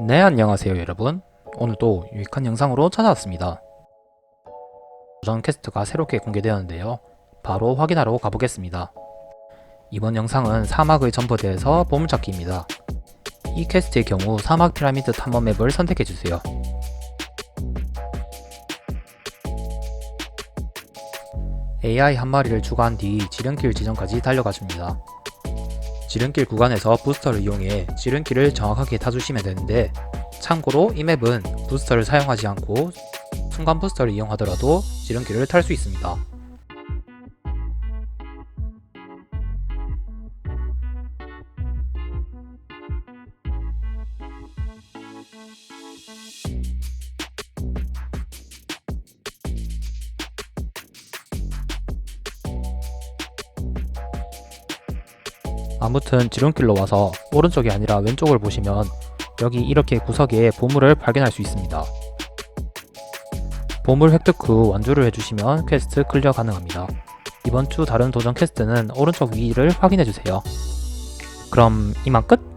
네, 안녕하세요, 여러분. 오늘도 유익한 영상으로 찾아왔습니다. 도전 퀘스트가 새롭게 공개되었는데요. 바로 확인하러 가보겠습니다. 이번 영상은 사막의 전부대에서 보물찾기입니다. 이 퀘스트의 경우 사막 피라미드 탐험 맵을 선택해주세요. AI 한 마리를 추가한 뒤 지름길 지점까지 달려가줍니다. 지름길 구간에서 부스터를 이용해 지름길을 정확하게 타주시면 되는데 참고로 이 맵은 부스터를 사용하지 않고 순간 부스터를 이용하더라도 지름길을 탈 수 있습니다. 아무튼 지름길로 와서 오른쪽이 아니라 왼쪽을 보시면 여기 이렇게 구석에 보물을 발견할 수 있습니다. 보물 획득 후 완주를 해주시면 퀘스트 클리어 가능합니다. 이번 주 다른 도전 퀘스트는 오른쪽 위를 확인해주세요. 그럼 이만 끝!